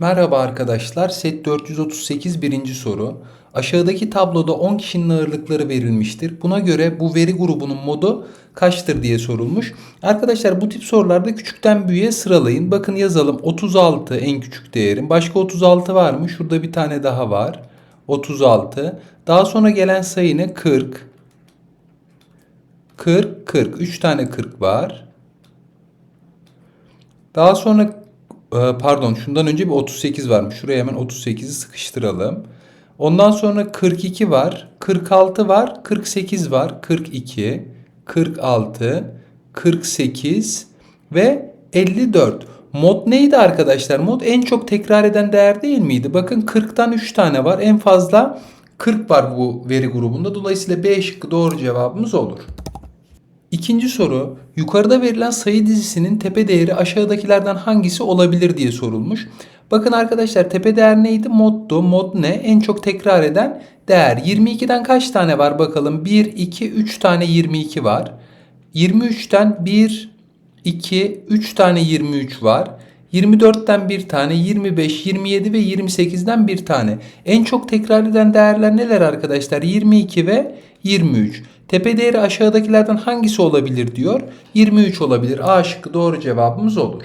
Merhaba arkadaşlar. Set 438 birinci soru. Aşağıdaki tabloda 10 kişinin ağırlıkları verilmiştir. Buna göre bu veri grubunun modu kaçtır diye sorulmuş. Arkadaşlar bu tip sorularda küçükten büyüğe sıralayın. Bakın yazalım 36 en küçük değerim. Başka 36 var mı? Şurada bir tane daha var. 36. Daha sonra gelen sayı ne? 40. 40, 40. 3 tane 40 var. Daha sonra pardon şundan önce bir 38 varmış. Şuraya hemen 38'i sıkıştıralım. Ondan sonra 42 var, 46 var, 48 var, 42, 46, 48 ve 54. Mod neydi arkadaşlar? Mod en çok tekrar eden değer değil miydi? Bakın 40'tan 3 tane var. En fazla 40 var bu veri grubunda. Dolayısıyla B şıkkı doğru cevabımız olur. İkinci soru, yukarıda verilen sayı dizisinin tepe değeri aşağıdakilerden hangisi olabilir diye sorulmuş. Bakın arkadaşlar tepe değer neydi? Moddu. Mod ne? En çok tekrar eden değer. 22'den kaç tane var bakalım? 1, 2, 3 tane 22 var. 23'ten 1, 2, 3 tane 23 var. 24'ten bir tane, 25, 27 ve 28'den bir tane. En çok tekrar eden değerler neler arkadaşlar? 22 ve 23. Tepe değeri aşağıdakilerden hangisi olabilir diyor. 23 olabilir. A şıkkı doğru cevabımız olur.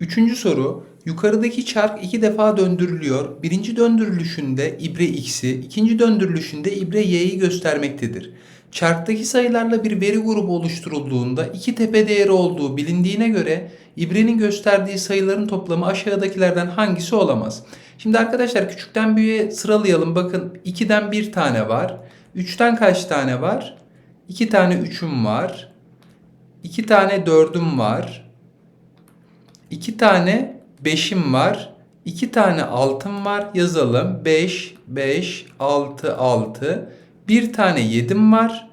Üçüncü soru. Yukarıdaki çark iki defa döndürülüyor. Birinci döndürülüşünde ibre x'i, ikinci döndürülüşünde ibre y'yi göstermektedir. Çarktaki sayılarla bir veri grubu oluşturulduğunda iki tepe değeri olduğu bilindiğine göre ibrenin gösterdiği sayıların toplamı aşağıdakilerden hangisi olamaz? Şimdi arkadaşlar küçükten büyüğe sıralayalım. Bakın 2'den bir tane var. 3'ten kaç tane var? 2 tane 3'üm var. 2 tane 4'üm var. 2 tane 5'im var. 2 tane 6'm var. Yazalım. 5, 5, 6, 6. 1 tane 7'm var.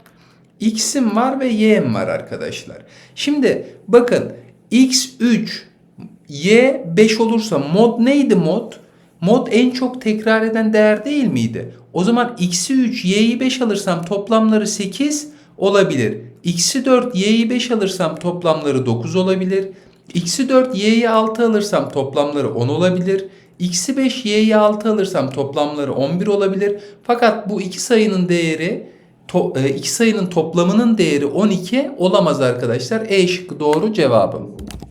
X'im var ve Y'm var arkadaşlar. Şimdi bakın X3, Y 5 olursa mod neydi mod? Mod en çok tekrar eden değer değil miydi? O zaman x'i 3, y'yi 5 alırsam toplamları 8 olabilir. x'i 4, y'yi 5 alırsam toplamları 9 olabilir. x'i 4, y'yi 6 alırsam toplamları 10 olabilir. x'i 5, y'yi 6 alırsam toplamları 11 olabilir. Fakat bu iki sayının değeri e, iki sayının toplamının değeri 12 olamaz arkadaşlar. E şıkkı doğru cevabım.